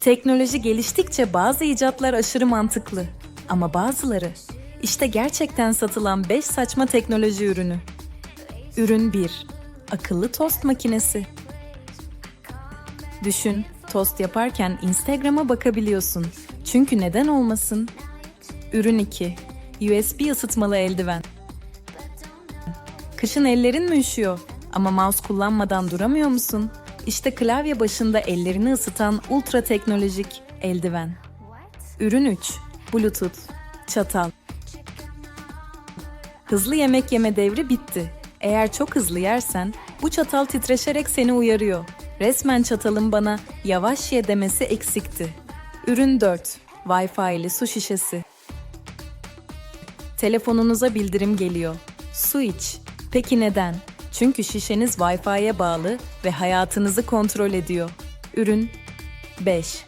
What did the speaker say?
Teknoloji geliştikçe bazı icatlar aşırı mantıklı. Ama bazıları işte gerçekten satılan 5 saçma teknoloji ürünü. Ürün 1. Akıllı tost makinesi. Düşün, tost yaparken Instagram'a bakabiliyorsun. Çünkü neden olmasın? Ürün 2. USB ısıtmalı eldiven. Kışın ellerin mi üşüyor? Ama mouse kullanmadan duramıyor musun? İşte klavye başında ellerini ısıtan ultra teknolojik eldiven. Ürün 3. Bluetooth. Çatal. Hızlı yemek yeme devri bitti. Eğer çok hızlı yersen bu çatal titreşerek seni uyarıyor. Resmen çatalın bana yavaş ye demesi eksikti. Ürün 4. Wi-Fi'li su şişesi. Telefonunuza bildirim geliyor. Su iç. Peki neden? Çünkü şişeniz Wi-Fi'ye bağlı ve hayatınızı kontrol ediyor. Ürün 5.